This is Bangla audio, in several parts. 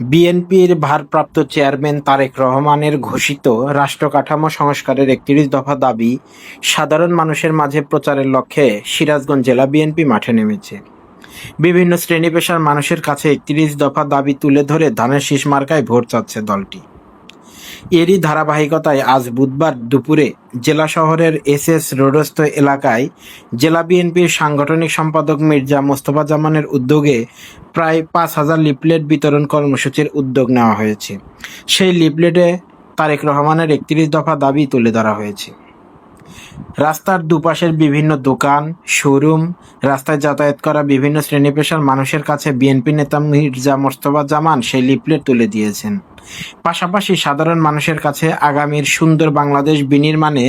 বিএনপির ভারপ্রাপ্ত চেয়ারম্যান তারেক রহমানের ঘোষিত রাষ্ট্র কাঠামো সংস্কারের একত্রিশ দফা দাবি সাধারণ মানুষের মাঝে প্রচারের লক্ষ্যে সিরাজগঞ্জ জেলা বিএনপি মাঠে নেমেছে। বিভিন্ন শ্রেণি পেশার মানুষের কাছে একত্রিশ দফা দাবি তুলে ধরে ধানের শীষ মার্কায় ভোট চাচ্ছে দলটি। এরই ধারাবাহিকতায় আজ বুধবার দুপুরে জেলা শহরের এস এস রোডস্থ এলাকায় জেলা বিএনপির সাংগঠনিক সম্পাদক মির্জা মোস্তফা জামানের উদ্যোগে প্রায় পাঁচ হাজার লিফলেট বিতরণ কর্মসূচির উদ্যোগ নেওয়া হয়েছে। সেই লিফলেটে তারেক রহমানের একত্রিশ দফা দাবি তুলে ধরা হয়েছে। রাস্তার দুপাশের বিভিন্ন দোকান, শোরুম, রাস্তায় যাতায়াত করা বিভিন্ন শ্রেণি পেশার মানুষের কাছে বিএনপি নেতা মির্জা মোস্তফা জামান সেই লিফলেট তুলে দিয়েছেন। পাশাপাশি সাধারণ মানুষের কাছে আগামীর সুন্দর বাংলাদেশ বিনির্মাণে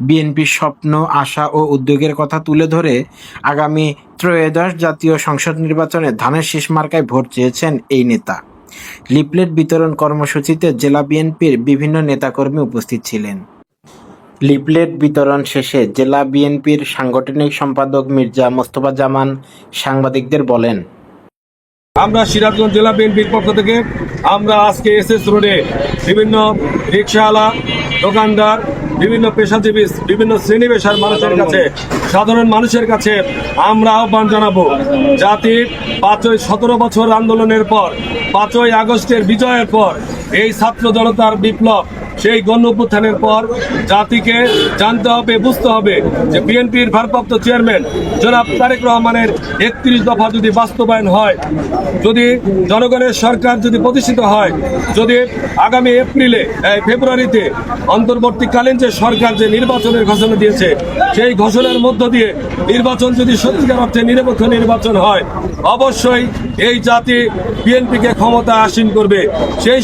বিএনপির স্বপ্ন, আশা ও উদ্যোগের কথা তুলে ধরে আগামী ত্রয়োদশ জাতীয় সংসদ নির্বাচনে ধানের শীষ মার্কায় ভোট চেয়েছেন এই নেতা। লিফলেট বিতরণ কর্মসূচিতে জেলা বিএনপির বিভিন্ন নেতাকর্মী উপস্থিত ছিলেন। লিফলেট বিতরণ শেষে জেলা বিএনপির সাংগঠনিক সম্পাদক মির্জা মোস্তফা জামান সাংবাদিকদের বলেন, আমরা সিরাজগঞ্জ জেলা বিএনপির পক্ষ থেকে আমরা আজকে এস এস রোডে বিভিন্ন রিক্সাওয়ালা দোকানদার, বিভিন্ন পেশাজীবী, বিভিন্ন শ্রেণি পেশার মানুষের কাছে, সাধারণ মানুষের কাছে আমরা আহ্বান জানাব, জাতির পাঁচই সতেরো বছর আন্দোলনের পর, পাঁচই আগস্টের বিজয়ের পর এই ছাত্র জনতার বিপ্লব সেই গণ অভ্যুত্থানের পর জাতিকে জানতে হবে, বুঝতে হবে যে বিএনপির ভারপ্রাপ্ত চেয়ারম্যান জনাব তারেক রহমানের একত্রিশ দফা যদি বাস্তবায়ন হয়, যদি জনগণের সরকার যদি প্রতিষ্ঠিত হয়, যদি আগামী এপ্রিলে ফেব্রুয়ারিতে অন্তর্বর্তীকালীন যে সরকার যে নির্বাচনের ঘোষণা দিয়েছে, সেই ঘোষণার মধ্য দিয়ে নির্বাচন যদি সত্যিকার অর্থে নিরপেক্ষ নির্বাচন হয়, অবশ্যই এই জাতি বিএনপিকে ক্ষমতা আসীন করবে। সেই